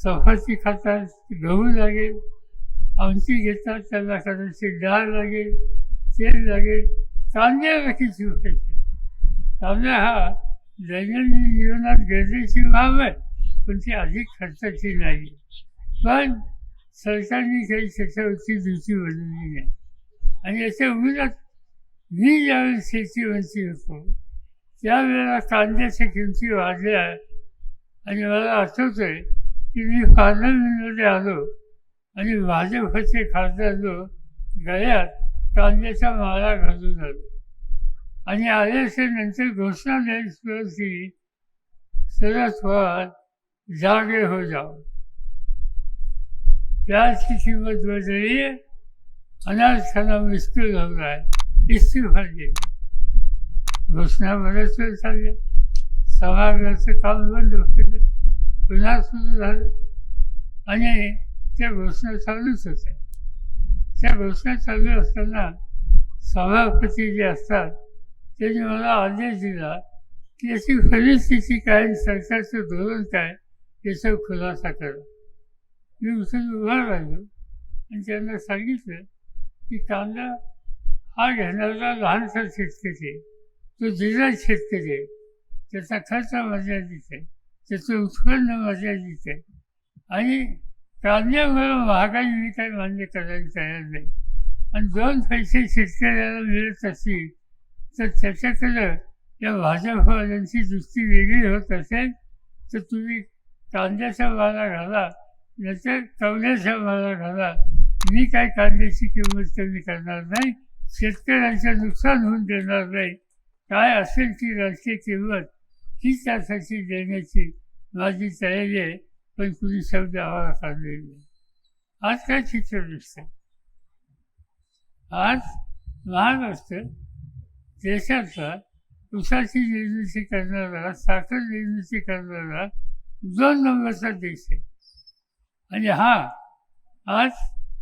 चपाती खातात गहू लागेल. आमची घेतात त्याला कदाचित डाळ लागेल तेल लागेल. कांद्याला किती पैसे कांदा हा दैनंदिन जीवनात गरजेची बाब आहे पण ती अधिक खर्चाची नाही. पण सरकारने काही त्याच्यावरची दुसरी बनवली नाही आणि याच्या उलट मी ज्यावेळेस शेतीवरती होतो त्यावेळेला कांद्याच्या किमती वाढल्या. आणि मला आठवतं आहे की मी पार्लमेंटमध्ये आलो आणि भाजपचे खासदार गळ्यात कांद्याच्या माळा घालून आलो. आणि आल्याच्यानंतर घोषणा द्यायची सुरुवात केली शरद पवार जागे हो जाओ प्याज की कीमत बढ़ रही है अनाज खाना मुश्किल हो रहा है इस्तीफा दे घोषणा बरेच वेळ चालले सभागृहाचं काम बंद होतं. सुरू झालं आणि त्या घोषणा चालूच होत्या त्या घोषणा चालू असताना सभापती जे असतात त्यांनी मला आदेश दिला की याची परिस्थिती काय सरकारचं धोरण काय याचा खुलासा करा. मी उचल उभा राहिलो आणि त्यांना सांगितलं की कांदा हा घेणारा लहानसा शेतकरी आहे. तो जिल्हा शेतकरी आहे. त्याचा खर्च मर्यादित आहे. त्याचं उत्पन्न मर्यादित आहे आणि कांद्यामुळे महागाई मी काही मान्य करायला तयार नाही. आणि दोन पैसे शेतकऱ्याला मिळत असतील तर त्याच्याकडं या भाजपवाल्यांची दृष्टी वेगळी होत असेल तर तुम्ही कांद्याचा माला घाला नाहीतर कवड्याचा माला घाला. मी काय कांद्याची किंमत कमी करणार नाही शेतकऱ्यांचं नुकसान होऊन देणार नाही. काय असेल ती राजकीय किंमत ही त्यासाठी देण्याची माझी तयारी आहे पण कुणी शब्द आम्हाला काढलेली नाही. आज काय चित्र दिसतं आज महाराष्ट्र देशाचा ऊसाची निर्मिती करणारा साखर निर्मिती करणारा दोन नंबरचा देश आहे. आणि हा आज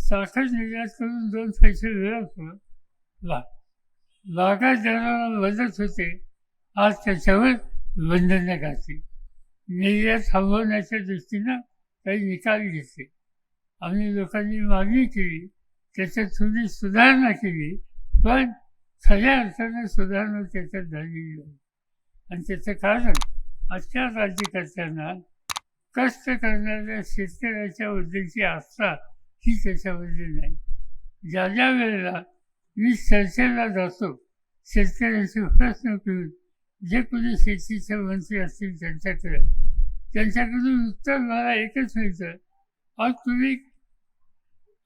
साखर निर्यात करून दोन पैसे मिळवतो वा बागायतदाराला मदत होते. आज त्याच्यावर बंधनं घातली निर्यात थांबवण्याच्या दृष्टीनं काही निकाल घेतले आम्ही लोकांनी मागणी केली त्याच्यात थोडी सुधारणा केली पण खऱ्या अर्थानं सुधारणा त्याच्यात झालेली नाही. आणि त्याचं कारण आजच्या राज्यकर्त्यांना कष्ट करणाऱ्या शेतकऱ्याच्या बद्दलची आस्था ही त्याच्यामध्ये नाही. ज्या ज्या वेळेला मी चर्चेला जातो शेतकऱ्यांचे प्रश्न घेऊन जे कोणी शेतीचे मंत्री असतील त्यांच्याकडे. त्यांच्याकडून उत्तर मला एकच मिळतं. आज तुम्ही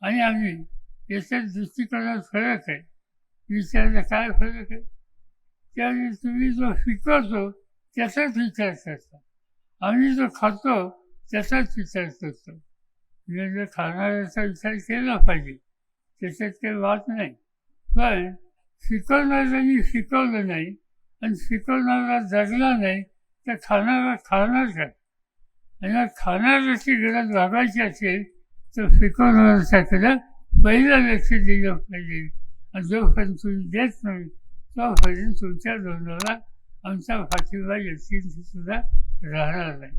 आणि आम्ही याच्यात दृष्टिकोनात फरक आहे. विचारला काय फरक आहे? त्यावेळी तुम्ही जो शिकवतो त्याचाच विचार करता. आम्ही जो खातो त्याचाच विचार करतो. म्हणजे खाणाऱ्याचा विचार केला पाहिजे त्याच्यात काही वाद नाही. पण शिकवणाऱ्यांनी शिकवलं नाही आणि शिकवणारा जगला नाही तर खाणारा खाणार काय आणि खाणाऱ्याची गरज भागायची असेल तर शिकवणाऱ्याच्याकडं पहिलं लक्ष दिलं पाहिजे. आणि जोपर्यंत तुम्ही देत नाही तोपर्यंत तुमच्या धोरणाला आमचा पाठिंबा यकीन सुद्धा राहणार नाही.